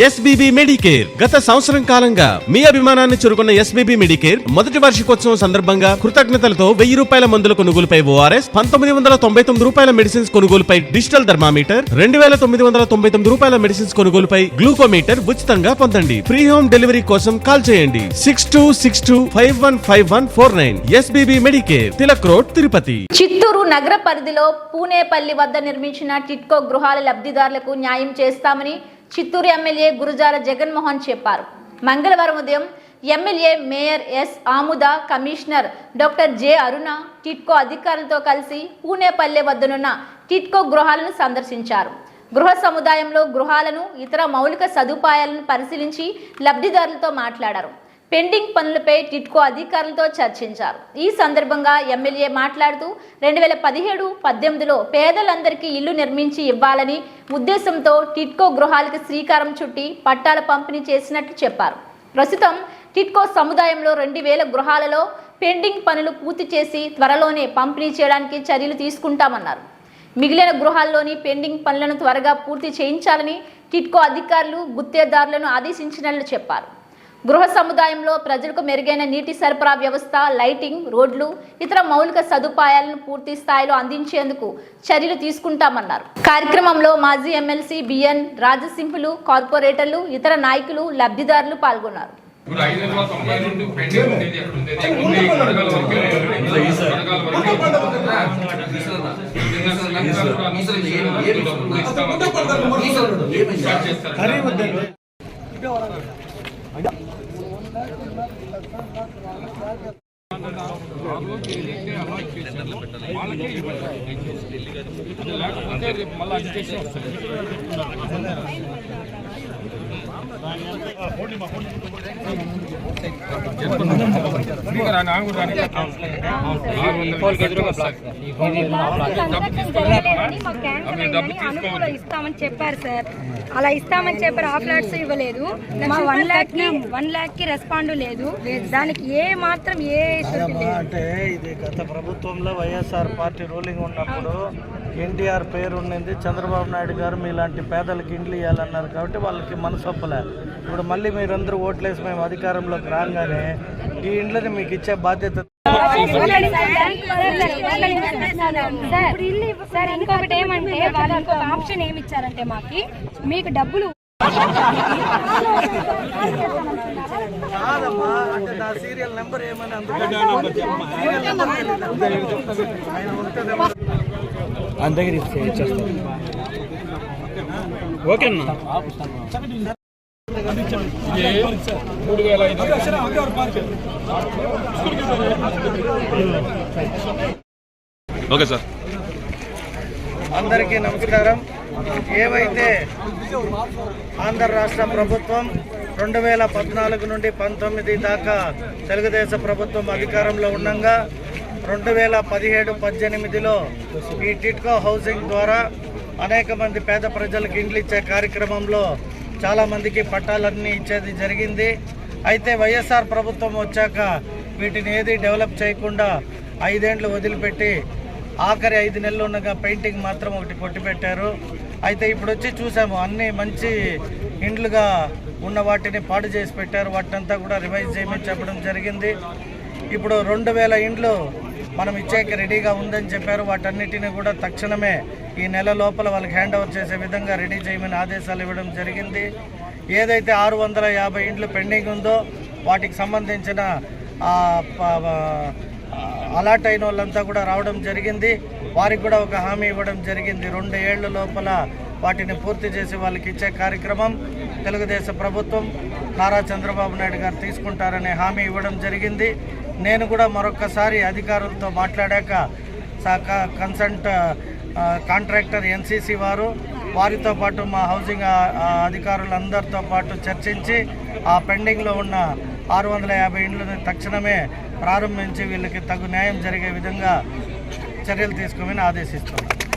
SBB Medicare గత సంవత్సరం కాలంగా మీ అభిమానాన్ని చురుకున్న ఎస్బీబీ మెడికేర్ మొదటి వార్షికోత్సవం సందర్భంగా కృతజ్ఞతలతో వెయ్యి రూపాయల మందుల కొనుగోలుపై ఓఆర్ఎస్ పంతొమ్మిది వందల తొంభై తొమ్మిది రూపాయల మెడిసిన్స్ కొనుగోలుపై డిజిటల్ థర్మామీటర్ రెండు వేల తొమ్మిది వందల తొంభై తొమ్మిది రూపాయల మెడిసిన్స్ కొనుగోలుపై గ్లూకోమీటర్ ఉచితంగా పొందండి. ఫ్రీ హోమ్ డెలివరీ కోసం కాల్ చేయండి. Six two six two five one five one four nine SBB Medicare Tilak road Tirupati. Chittoor నగర పరిధిలో పూనేపల్లి వద్ద నిర్మించిన టిట్కో గృహాల లబ్ధిదారులకు న్యాయం చేస్తామని చిత్తూరు ఎమ్మెల్యే గురుజాల జగన్మోహన్ చెప్పారు. మంగళవారం ఉదయం MLA mayor S Amuda commissioner doctor J Aruna TIDCO అధికారులతో కలిసి పూణేపల్లె వద్దనున్న టిట్కో గృహాలను సందర్శించారు. గృహ సముదాయంలో గృహాలను ఇతర మౌలిక సదుపాయాలను పరిశీలించి లబ్ధిదారులతో మాట్లాడారు. పెండింగ్ పనులపై టిట్కో అధికారులతో చర్చించారు. ఈ సందర్భంగా ఎమ్మెల్యే మాట్లాడుతూ రెండు వేల పదిహేడు పద్దెనిమిదిలో పేదలందరికీ ఇల్లు నిర్మించి ఇవ్వాలని ఉద్దేశంతో టిట్కో గృహాలకు శ్రీకారం చుట్టి పట్టాల పంపిణీ చేసినట్లు చెప్పారు. ప్రస్తుతం టిట్కో సముదాయంలో రెండు వేల గృహాలలో పెండింగ్ పనులు పూర్తి చేసి త్వరలోనే పంపిణీ చేయడానికి చర్యలు తీసుకుంటామన్నారు. మిగిలిన గృహాల్లోని పెండింగ్ పనులను త్వరగా పూర్తి చేయించాలని టిట్కో అధికారులు గుత్తేదారులను ఆదేశించినట్లు చెప్పారు. గృహ సముదాయంలో ప్రజలకు మెరుగైన నీటి సరఫరా వ్యవస్థ లైటింగ్ రోడ్లు ఇతర మౌలిక సదుపాయాలను పూర్తి స్థాయిలో అందించేందుకు చర్యలు తీసుకుంటామన్నారు కార్యక్రమంలో మాజీ ఎమ్మెల్సీ బిఎన్ రాజసింహులు కార్పొరేటర్లు ఇతర నాయకులు లబ్ధిదారులు పాల్గొన్నారు ఇప్పుడు లేకపోతే రేపు మళ్ళీ అజిటేషన్ వస్తుంది ఫ్రీగా ఇస్తామని చెప్పారు సార్. అలా ఇస్తామని చెప్పారు. ఆ ఫ్లాట్స్ ఇవ్వలేదు. మా వన్ ల్యాక్కి వన్ ల్యాక్కి రెస్పాండ్ లేదు. దానికి ఏ మాత్రం ఏ అంటే ఇది గత ప్రభుత్వంలో వైఎస్ఆర్ పార్టీ రూలింగ్ ఉన్నప్పుడు ఎన్టీఆర్ పేరు ఉండింది. చంద్రబాబు నాయుడు గారు మీలాంటి పేదలకు ఇండ్లు ఇవ్వాలన్నారు కాబట్టి వాళ్ళకి మనసు ఒప్పలే ఇప్పుడు మళ్ళీ మీరందరూ ఓట్లేసి మేము అధికారంలోకి రాగానే ఈ ఇండ్లని మీకు ఇచ్చే బాధ్యత. సార్ ఇంకొకటి ఏమంటే వాళ్ళు ఆప్షన్ ఏమి ఇచ్చారంటే మాకి మీకు డబ్బులు కాదమ్మా అంటే నా సీరియల్ నెంబర్ ఏమని? ఆయన ఉంటుందేమో. మూడు వేల ఐదు ఓకే సార్. అందరికీ నమస్కారం. ఏవైతే ఆంధ్ర రాష్ట్ర ప్రభుత్వం రెండు వేల పద్నాలుగు నుండి పంతొమ్మిది దాకా తెలుగుదేశం ప్రభుత్వం అధికారంలో ఉండగా రెండు వేల పదిహేడు పద్దెనిమిదిలో ఈ టిట్కో హౌసింగ్ ద్వారా అనేక మంది పేద ప్రజలకు ఇండ్లు ఇచ్చే కార్యక్రమంలో చాలామందికి పట్టాలన్నీ ఇచ్చేది జరిగింది. అయితే వైఎస్ఆర్ ప్రభుత్వం వచ్చాక వీటిని ఏది డెవలప్ చేయకుండా ఐదేండ్లు వదిలిపెట్టి ఆఖరి ఐదు నెలలు ఉండగా పెయింటింగ్ మాత్రం ఒకటి కొట్టిపెట్టారు. అయితే ఇప్పుడు వచ్చి చూసాము అన్ని మంచి ఇండ్లుగా ఉన్న వాటిని పాడు చేసి పెట్టారు. వాటినంతా కూడా రివైజ్ చేయమని చెప్పడం జరిగింది. ఇప్పుడు రెండు వేల ఇండ్లు మనం ఇచ్చేకి రెడీగా ఉందని చెప్పారు. వాటన్నిటిని కూడా తక్షణమే ఈ నెల లోపల వాళ్ళకి హ్యాండ్ ఓవర్ చేసే విధంగా రెడీ చేయమని ఆదేశాలు ఇవ్వడం జరిగింది. ఏదైతే ఆరు వందల యాభై ఇండ్లు పెండింగ్ ఉందో వాటికి సంబంధించిన అలాట్ అయిన వాళ్ళంతా కూడా రావడం జరిగింది. వారికి కూడా ఒక హామీ ఇవ్వడం జరిగింది. రెండు ఏళ్ళ లోపల వాటిని పూర్తి చేసి వాళ్ళకి ఇచ్చే కార్యక్రమం తెలుగుదేశం ప్రభుత్వం నారా చంద్రబాబు నాయుడు గారు తీసుకుంటారనే హామీ ఇవ్వడం జరిగింది. నేను కూడా మరొకసారి అధికారులతో మాట్లాడాక కన్సల్ట్ కాంట్రాక్టర్ ఎన్సీసీ వారు వారితో పాటు మా హౌసింగ్ అధికారులందరితో పాటు చర్చించి ఆ పెండింగ్లో ఉన్న ఆరు వందల యాభై ఇండ్లను తక్షణమే ప్రారంభించి వీళ్ళకి తగు న్యాయం జరిగే విధంగా చర్యలు తీసుకోమని ఆదేశిస్తున్నాను